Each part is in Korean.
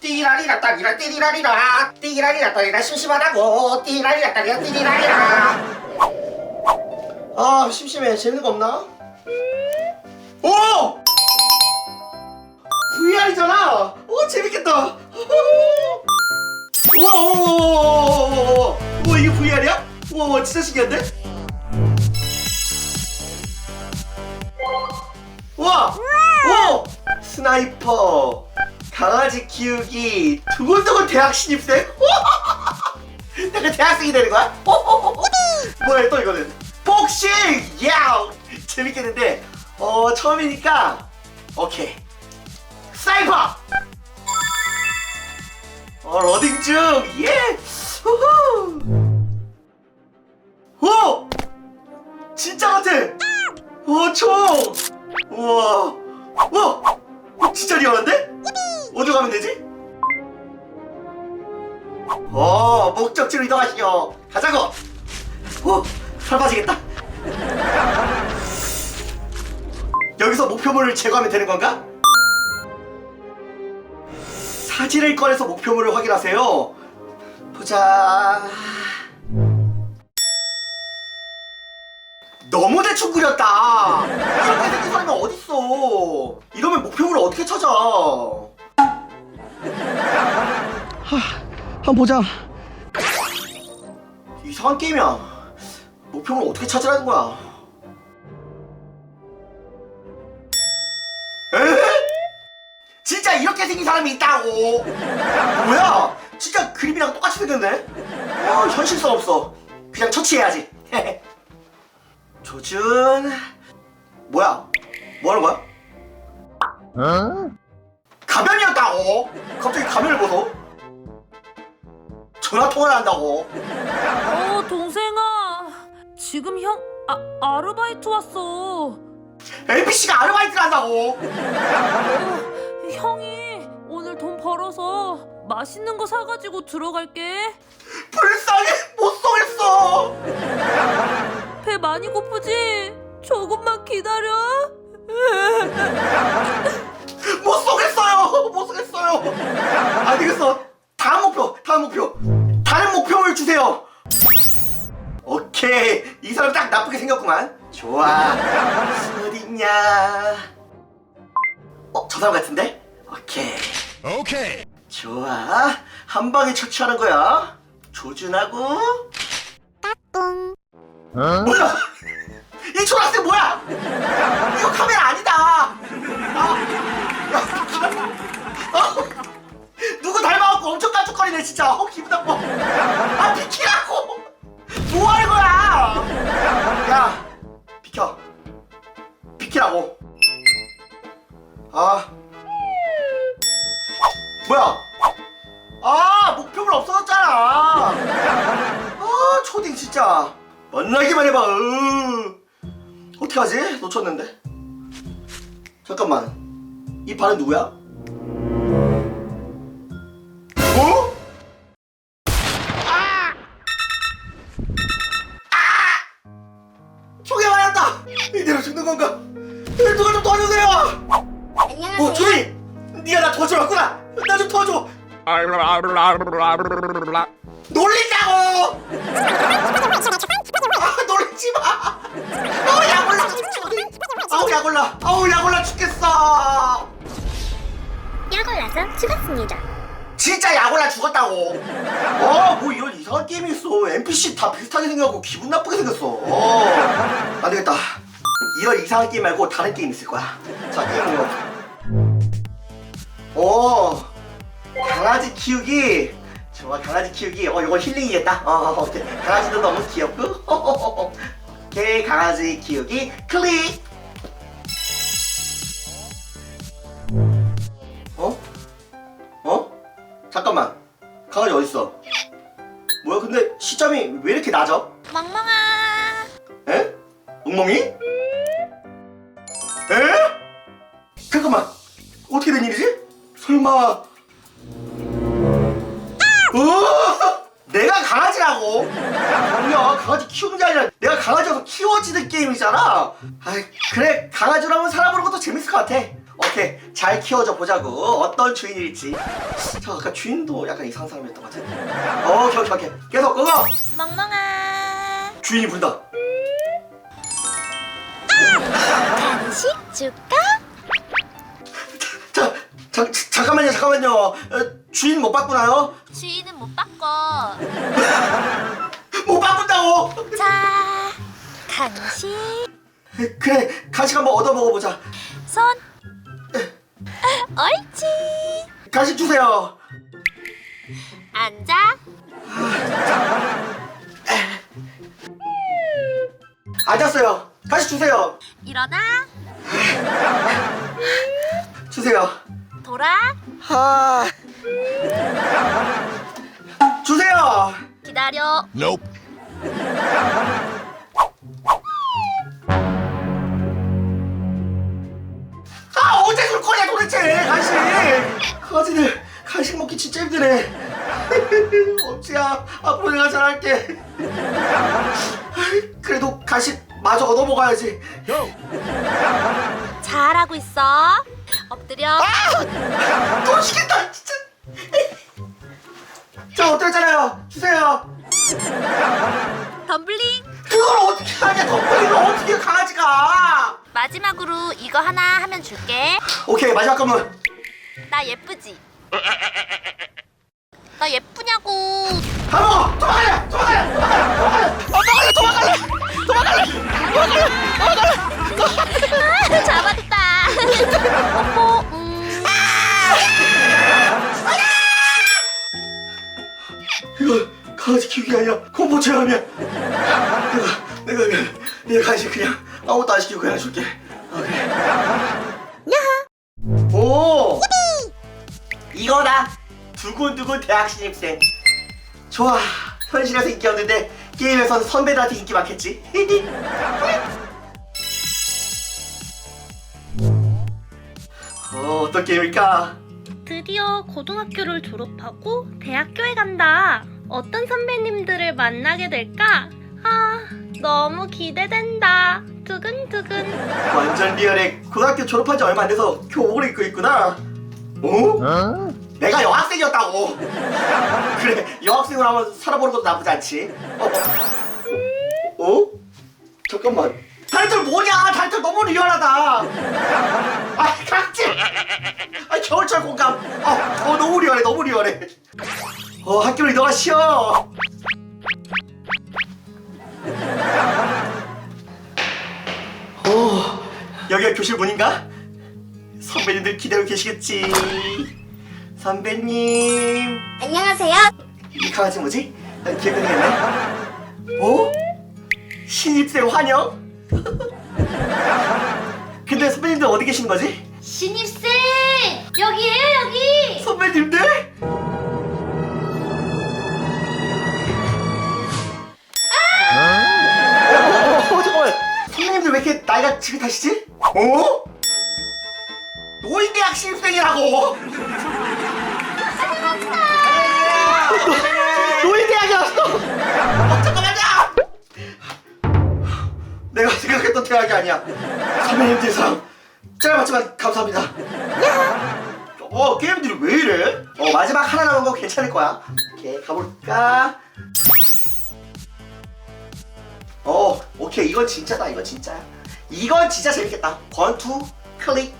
띠라리라 따리라 띠리라리라 띠라리라 따리라 심심하다고 띠라리라 따리라 띠리라리라 아 심심해 재밌는 거 없나? 오! VR이잖아. 오 재밌겠다. 우와 우와 우와 이게 VR이야? 우와 진짜 신기한데? 우와 오 스나이퍼. 강아지 키우기 두근두근 대학 신입생? 내가 대학생이 되는 거야? 뭐야 또 이거는? 복싱! 야우! 재밌겠는데? 어 처음이니까 오케이 사이버! 어 러딩 중 예! 후후! 오! 진짜 같아! 오 총! 우와! 우와 어, 진짜 리얼한데? 어디로 가면 되지? 어 목적지로 이동하시오. 가자고! 오! 살 빠지겠다. 여기서 목표물을 제거하면 되는 건가? 사진을 꺼내서 목표물을 확인하세요 보자 너무 대충 그렸다 이렇게 생긴 사람이 어딨어 이러면 목표물을 어떻게 찾아 한번 보자. 이상한 게임이야. 목표를 어떻게 찾으라는 거야? 이렇게 생긴 사람이 있다고? 뭐야? 진짜 그림이랑 똑같이 생겼네? 어, 현실성 없어. 그냥 처치해야지. 조준. 뭐야? 뭐 하는 거야? 가면이었다고? 갑자기 가면을 벗어? 전화 통화를 한다고? 어, 동생아. 지금 형, 아, 아르바이트 왔어. NPC가 아르바이트를 한다고? 어, 형이 벌어서 맛있는 거 사가지고 들어갈게. 불쌍해! 못 쏘겠어! 배 많이 고프지? 조금만 기다려. 못 쏘겠어요! 못 쏘겠어요! 안 되겠어? 다음 목표 다음 목표. 다른 목표를 주세요. 오케이. 이 사람 딱 나쁘게 생겼구만. 좋아. 어딨냐? 어저 사람 같은데? 오케이 Okay. 좋아. 한 방에 처치하는 거야. 조준하고. 뭐야? 이 초록색 뭐야? 이거 카메라 아니다. 아, 야, 아, 누구 닮아갖고 엄청 깐죽거리네 진짜. 어 기분 나빠. 아 비키라고! 뭐 하는 거야? 야 비켜. 비키라고. 아 쳤는데? 잠깐만. 이 발은 누구야? 어? 아! 아! 총에 맞았다! 이대로 죽는 건가? 누가 좀 도와주세요! 어 조이 네가 나 도와줘왔구나! 나 좀 도와줘! 놀린다고! 아 놀리지 마! 아우 약올라 아우 약올라. 아우 약올라 죽겠어. 약올라서 죽었습니다. 진짜 약올라 죽었다고. 어뭐 이런 이상한 게임이 있어. NPC 다 비슷하게 생겨갖고 기분 나쁘게 생겼어. 어. 안 되겠다. 이런 이상한 게임 말고 다른 게임 있을 거야. 자 게임으로 어. 강아지 키우기. 좋아 강아지 키우기. 어 이거 힐링이겠다. 어 오케이. 강아지도 너무 귀엽고. 오케이 강아지 키우기 클릭 어딨어? 뭐야 근데 시점이 왜 이렇게 낮아? 멍멍아. 에? 엉멍이? 에? 잠깐만 어떻게 된 일이지? 설마 어? 내가 강아지라고? 아니야 강아지 키우는 게 아니라 내가 강아지여서 키워지는 게임이잖아 아이 그래 강아지라면 살아보는 것도 재밌을 것 같아 오케이 잘 키워줘 보자고 어떤 주인일지 저 아까 주인도 약간 이상한 사람이었던 것 같은데 어, 오케이 오케이 오케이 계속 끄고 멍멍아. 주인이 부른다 간식 줄까? 자, 자, 잠깐만요 잠깐만요 어, 주인 못 바꾸나요? 주인은 못 바꿔. 못 바꾼다고 자, 간식. 그래 간식 한번 얻어 먹어보자 손. 옳지. 간식 주세요 앉아. 앉았어요 간식 주세요 일어나. 주세요 돌아. 아 주세요 기다려. Nope. 도대체 간식. 강아지들 간식 먹기 진짜 힘드네. 엄지야 앞으로 내가 잘할게. 그래도 간식 마저 얻어 먹어야지. 잘하고 있어. 엎드려. 또 시겠다 진짜. 자 엎드렸잖아요. 주세요. 덤블링. 그걸 어떻게 하냐 덤블링을 어떻게 해, 강아지가 마지막으로 이거 하나 하면 줄게. 오케이 마지막 건물 나 예쁘지? 나 예쁘냐고. 한번 도망가래 도망가래 도망가래 도망가래 도망가래 도망가래 도망가래 잡았다. 어머, 음. 이거 강아지 키우기가 아니라 공포 체험이야 내가 내가 내가 내가 간식 그냥 아무것도 안 시키고 그냥 줄게. 오케이. 오! 이거다. 두근두근 대학 신입생. 좋아. 현실에서 인기 없는데 게임에서는 선배들한테 인기 많겠지. 어 어떤 게임일까? 드디어 고등학교를 졸업하고 대학교에 간다. 어떤 선배님들을 만나게 될까? 아, 너무 기대된다. 두근두근. 완전 리얼해 고등학교 졸업한 지 얼마 안 돼서 교복을 입고 있구나 어? 내가 여학생이었다고 그래 여학생으로 한번 살아보는 것도 나쁘지 않지 어? 어? 어? 잠깐만 타이틀 뭐냐 타이틀 너무 리얼하다 아 각질 아 겨울철 공감 어, 어 너무 리얼해 너무 리얼해 어 학교를 이동하 쉬어 여기가 교실 문인가? 선배님들 기다리고 계시겠지 선배님 안녕하세요. 이 강아지 뭐지? 난 기억이 안 나네 어? 신입생 환영? 근데 선배님들 어디 계시는 거지? 신입생! 여기에요, 여기! 선배님들? 어, 어, 잠깐만 선배님들 왜 이렇게 나이가 지긋하시지? 어? 노인대학 신입생이라고? 노인대학이었어? 어, 잠깐만요! 내가 생각했던 대학이 아니야. 선배님들 사랑 짧았지만 감사합니다. 어 게임들이 왜 이래? 어 마지막 하나 남은 거 괜찮을 거야. 오케이 가볼까? 어 오케이. 이건 진짜다 이건 진짜야 이건 진짜 재밌겠다 권투 클릭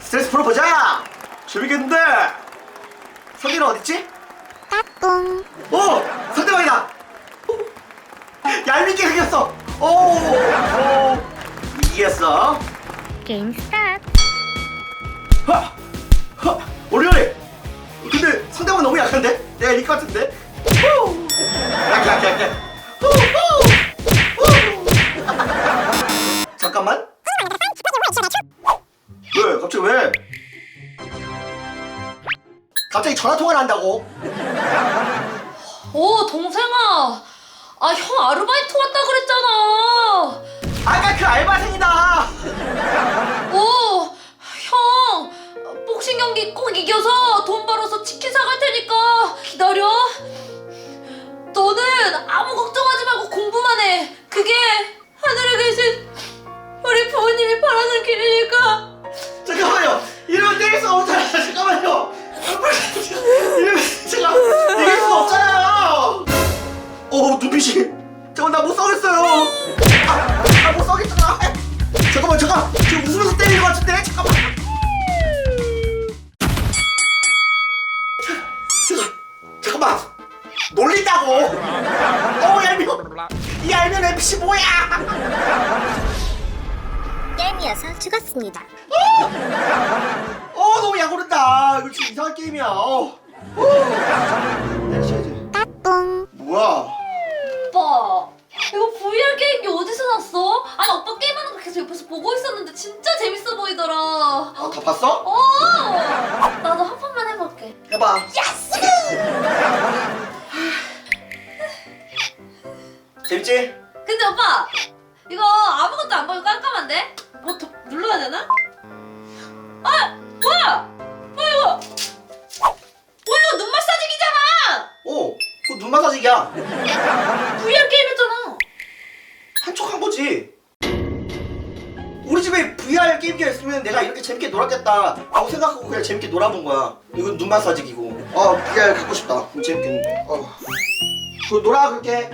스트레스 풀어보자 재밌겠는데 선배는 어딨지? 까꿍. 오! 상대방이다! 오, 얄밉게 생겼어! 오! 오! 이겼어! 게임 스타트. 하! 하! 오리오리! 근데 상대방 너무 약한데? 내가 이길 것 같은데? 후! 약해 약해 약해 전화 통화를 한다고. 어, 동생아 아 형 아르바이트 왔다 그랬잖아 아까 그 알바생이다. 오형 복싱 경기 꼭 이겨서 돈 벌어서 치킨 사갈 테니까 기다려 죽었습니다. 어 너무 약오른다 이거 지금 이상한 게임이야 어. 어. 따뚱. 뭐야 오빠 이거 VR 게임기 어디서 샀어? 아니 오빠 게임하는 거 계속 옆에서 보고 있었는데 진짜 재밌어 보이더라 아다 봤어? 어 나도 한 번만 해볼게 해봐 야스 재밌지? 근데 오빠 이거 아무것도 안 보이고 깜깜한데? 뭐 더 눌러야 되나? 아 뭐야? 뭐야 이거? 어 이거 눈 마사지기잖아! 어 그거 눈 마사지기야. VR 게임 했잖아. 한척 한 거지. 우리 집에 VR 게임기가 있으면 내가 이렇게 재밌게 놀았겠다. 라고 생각하고 그냥 재밌게 놀아본 거야. 이건 눈 마사지기고. 아 VR 갖고 싶다. 그럼 재밌겠는데. 어. 그거 놀아 그렇게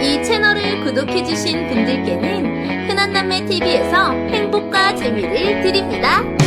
이 채널을 구독해주신 분들께는 흔한남매 TV에서 행복과 재미를 드립니다.